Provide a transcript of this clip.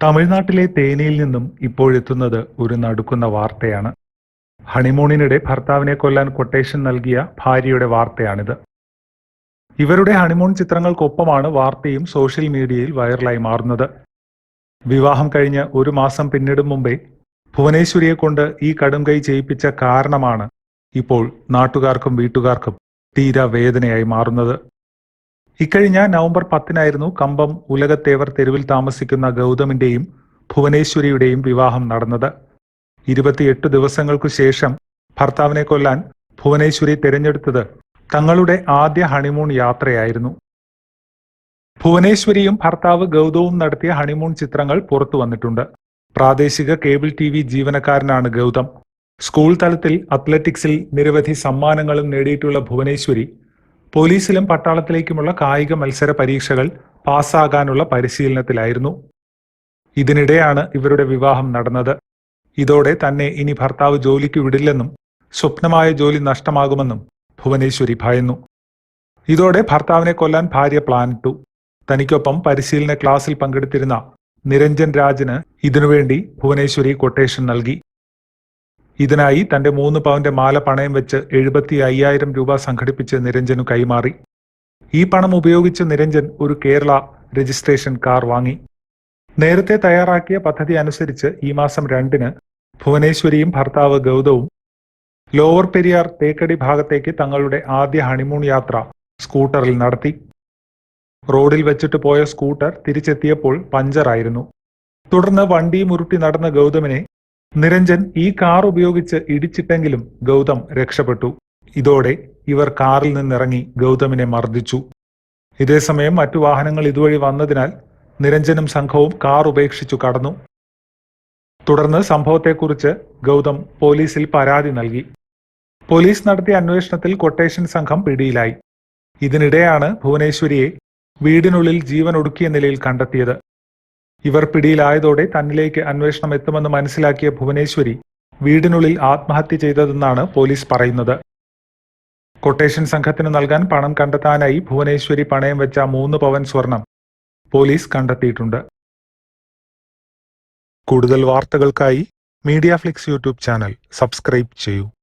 തമിഴ്നാട്ടിലെ തേനിയിൽ നിന്നും ഇപ്പോഴെത്തുന്നത് ഒരു നടുക്കുന്ന വാർത്തയാണ്. ഹണിമൂണിനിടെ ഭർത്താവിനെ കൊല്ലാൻ കൊട്ടേഷൻ നൽകിയ ഭാര്യയുടെ വാർത്തയാണിത്. ഇവരുടെ ഹണിമൂൺ ചിത്രങ്ങൾക്കൊപ്പമാണ് വാർത്തയും സോഷ്യൽ മീഡിയയിൽ വൈറലായി മാറുന്നത്. വിവാഹം കഴിഞ്ഞ് ഒരു മാസം പിന്നിടും മുമ്പേ ഭുവനേശ്വരിയെ കൊണ്ട് ഈ കടും കൈ ചെയ്യിപ്പിച്ച കാരണമാണ് ഇപ്പോൾ നാട്ടുകാർക്കും വീട്ടുകാർക്കും തീരാ വേദനയായി മാറുന്നത്. ഇക്കഴിഞ്ഞ നവംബർ പത്തിനായിരുന്നു കമ്പം ഉലകത്തേവർ തെരുവിൽ താമസിക്കുന്ന ഗൗതമിന്റെയും ഭുവനേശ്വരിയുടെയും വിവാഹം നടന്നത്. ഇരുപത്തിയെട്ട് ദിവസങ്ങൾക്കു ശേഷം ഭർത്താവിനെ കൊല്ലാൻ ഭുവനേശ്വരി തിരഞ്ഞെടുത്തത് തങ്ങളുടെ ആദ്യ ഹണിമൂൺ യാത്രയായിരുന്നു. ഭുവനേശ്വരിയും ഭർത്താവ് ഗൗതവും നടത്തിയ ഹണിമൂൺ ചിത്രങ്ങൾ പുറത്തു വന്നിട്ടുണ്ട്. പ്രാദേശിക കേബിൾ ടി വി ജീവനക്കാരനാണ് ഗൗതം. സ്കൂൾ തലത്തിൽ അത്ലറ്റിക്സിൽ നിരവധി സമ്മാനങ്ങളും നേടിയിട്ടുള്ള ഭുവനേശ്വരി പോലീസിലും പട്ടാളത്തിലേക്കുമുള്ള കായിക മത്സര പരീക്ഷകൾ പാസ്സാകാനുള്ള പരിശീലനത്തിലായിരുന്നു. ഇതിനിടെയാണ് ഇവരുടെ വിവാഹം നടന്നത്. ഇതോടെ തന്നെ ഇനി ഭർത്താവ് ജോലിക്ക് വിടില്ലെന്നും സ്വപ്നമായ ജോലി നഷ്ടമാകുമെന്നും ഭുവനേശ്വരി ഭയന്നു. ഇതോടെ ഭർത്താവിനെ കൊല്ലാൻ ഭാര്യ പ്ലാനിട്ടു. തനിക്കൊപ്പം പരിശീലന ക്ലാസ്സിൽ പങ്കെടുത്തിരുന്ന നിരഞ്ജൻ രാജിന് ഇതിനുവേണ്ടി ഭുവനേശ്വരി കൊട്ടേഷൻ നൽകി. ഇതിനായി തന്റെ മൂന്ന് പവന്റെ മാല പണയം വെച്ച് എഴുപത്തി അയ്യായിരം രൂപ സംഘടിപ്പിച്ച് നിരഞ്ജനു കൈമാറി. ഈ പണം ഉപയോഗിച്ച് നിരഞ്ജൻ ഒരു കേരള രജിസ്ട്രേഷൻ കാർ വാങ്ങി. നേരത്തെ തയ്യാറാക്കിയ പദ്ധതി അനുസരിച്ച് ഈ മാസം രണ്ടിന് ഭുവനേശ്വരിയും ഭർത്താവ് ഗൗതവും ലോവർ പെരിയാർ തേക്കടി ഭാഗത്തേക്ക് തങ്ങളുടെ ആദ്യ ഹണിമൂൺ യാത്ര സ്കൂട്ടറിൽ നടത്തി. റോഡിൽ വെച്ചിട്ട് പോയ സ്കൂട്ടർ തിരിച്ചെത്തിയപ്പോൾ പഞ്ചറായിരുന്നു. തുടർന്ന് വണ്ടി മുരുട്ടി നടന്ന ഗൗതമിനെ നിരഞ്ജൻ ഈ കാർ ഉപയോഗിച്ച് ഇടിച്ചിട്ടെങ്കിലും ഗൗതം രക്ഷപ്പെട്ടു. ഇതോടെ ഇവർ കാറിൽ നിന്നിറങ്ങി ഗൗതമിനെ മർദ്ദിച്ചു. ഇതേസമയം മറ്റു വാഹനങ്ങൾ ഇതുവഴി വന്നതിനാൽ നിരഞ്ജനും സംഘവും കാർ ഉപേക്ഷിച്ചു കടന്നു. തുടർന്ന് സംഭവത്തെക്കുറിച്ച് ഗൗതം പോലീസിൽ പരാതി നൽകി. പോലീസ് നടത്തിയ അന്വേഷണത്തിൽ കൊട്ടേഷൻ സംഘം പിടിയിലായി. ഇതിനിടെയാണ് ഭുവനേശ്വരിയെ വീടിനുള്ളിൽ ജീവൻ ഒടുക്കിയ നിലയിൽ കണ്ടെത്തിയത്. ഇവർ പിടിയിലായതോടെ തന്നിലേക്ക് അന്വേഷണം എത്തുമെന്ന് മനസ്സിലാക്കിയ ഭുവനേശ്വരി വീടിനുള്ളിൽ ആത്മഹത്യ ചെയ്തതെന്നാണ് പോലീസ് പറയുന്നത്. കൊട്ടേഷൻ സംഘത്തിന് നൽകാൻ പണം കണ്ടെത്താനായി ഭുവനേശ്വരി പണയം വെച്ച മൂന്ന് പവൻ സ്വർണം പോലീസ് കണ്ടെത്തിയിട്ടുണ്ട്. കൂടുതൽ വാർത്തകൾക്കായി media flix YouTube channel subscribe ചെയ്യൂ.